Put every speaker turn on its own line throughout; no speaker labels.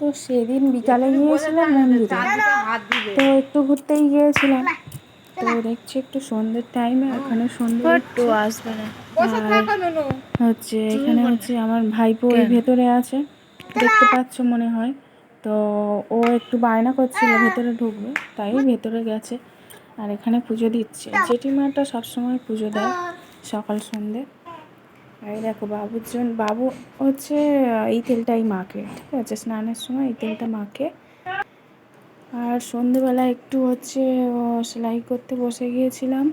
তো সেদিন বিকালে গিয়েছিলাম মন্দিরে। তো একটু ঘুরতেই গিয়েছিলাম। তো দেখছি একটু সন্ধ্যের টাইমে ওখানে সন্ধ্যে
একটু আসবে না।
হচ্ছে এখানে হচ্ছে আমার ভাইপো ওই ভেতরে আছে। দেখতে পাচ্ছ মনে হয়। তো ও একটু বায়না করছিল ভেতরে ঢুকবে তাই ভেতরে গেছে। আর এখানে পুজো দিচ্ছে। জেঠিমাটা সবসময় পুজো দেয় সকাল সন্ধে আর দেখো বাবুর জন্য, বাবু হচ্ছে, এই তেলটাই মাখে, ঠিক আছে? স্নানের সময় এই তেলটা মাখে। আর সন্ধেবেলা একটু হচ্ছে সেলাই করতে বসে গিয়েছিলাম।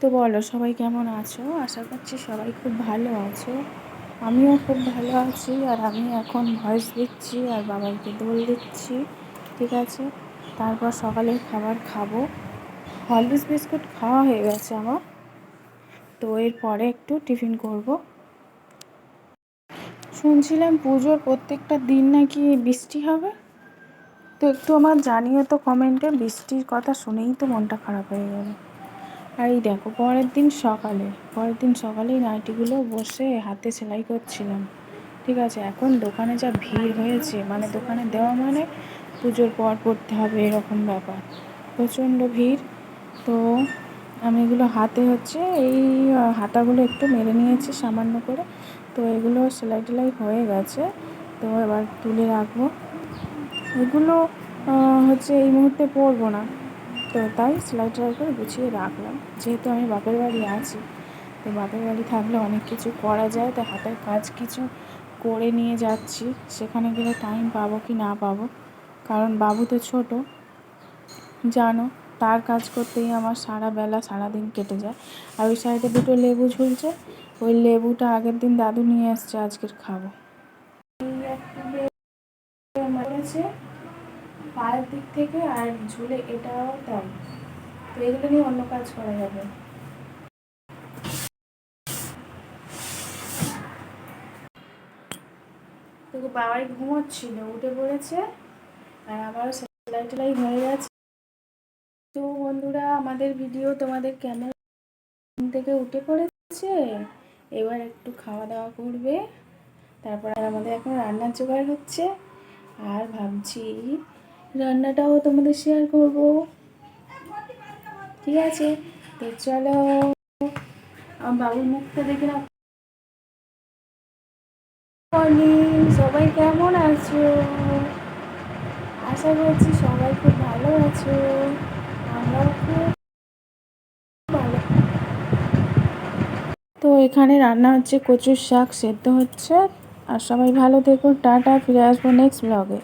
তো বলো, সবাই কেমন আছো? আশা করছি সবাই খুব ভালো আছো। আমিও খুব ভালো আছি, আর আমি এখন ভয়েস দিচ্ছি, আর বাবাকে দোল দিচ্ছি, ঠিক আছে? তারপর সকালের খাবার খাব। হলদিস বিস্কুট খাওয়া হয়ে গেছে আমার। তো এরপরে একটু টিফিন করব। শুনছিলাম পুজোর প্রত্যেকটা দিন নাকি বৃষ্টি হবে? তো একটু আমার জানিও তো কমেন্টে, বৃষ্টির কথা শুনেই তো মনটা খারাপ হয়ে গেল। আর এই দেখো, পরের দিন সকালে, পরের দিন সকালেই নাইটিগুলো বসে হাতে সেলাই করছিলাম। ঠিক আছে, এখন দোকানে যা ভিড় হয়েছে মানে দোকানে দেওয়া মানে পুজোর পর পড়তে হবে এরকম ব্যাপার। প্রচণ্ড ভিড়, তো আমি এগুলো হাতে হচ্ছে এই হাতাগুলো একটু মেরে নিয়েছি সামান্য করে। তো এগুলো সেলাই টেলাই হয়ে গেছে। তো এবার তুলে রাখব। এগুলো হচ্ছে এই মুহূর্তে পরবো না। তো তাই সেলাই টেলাই করে গুছিয়ে রাখলাম। যেহেতু আমি বাপের বাড়ি আছি, তো বাপের বাড়ি থাকলে অনেক কিছু করা যায়। তো হাতের কাজ কিছু করে নিয়ে যাচ্ছি। সেখানে গেলে টাইম পাবো কি না পাবো? কারণ বাবু তো ছোট, জানো। তার কাজ করতেই আমার সারা বেলা, সারা দিন কেটে যায়। আর ওই সাইডে দুটো লেবু ঝুলছে। ওই লেবুটা আগের দিন দাদু নিয়ে এসছে, আজকের খাব। পায়ের দিক থেকে আর ঝুলে এটাও তাই। তো এগুলো নিয়ে অন্য কাজ করা যাবে। তো বাবাই ঘুমোচ্ছিল, উঠে পড়েছে আর আমারও সেলাই টেলাই হয়ে গেছে। তো বন্ধুরা, আমাদের ভিডিও তোমাদের কেমন? ঘুম থেকে উঠে পড়েছে। এবার একটু খাওয়া দাওয়া করবে। তারপর আমাদের এখন রান্নার জোগাড় হচ্ছে। আর ভাবছি রান্নাটাও তোমাদের শেয়ার করব। ঠিক আছে, তো চলো। আমার বাবুর মুখটা দেখে না সবাই কেমন আছো? আশা করছি সবাই খুব ভালো আছো। তো এখানে রান্না হচ্ছে কচুর শাক, সেদ্ধ হচ্ছে। আর সবাই ভালো থেকো, টাটা, ফিরে আসব নেক্সট ব্লগে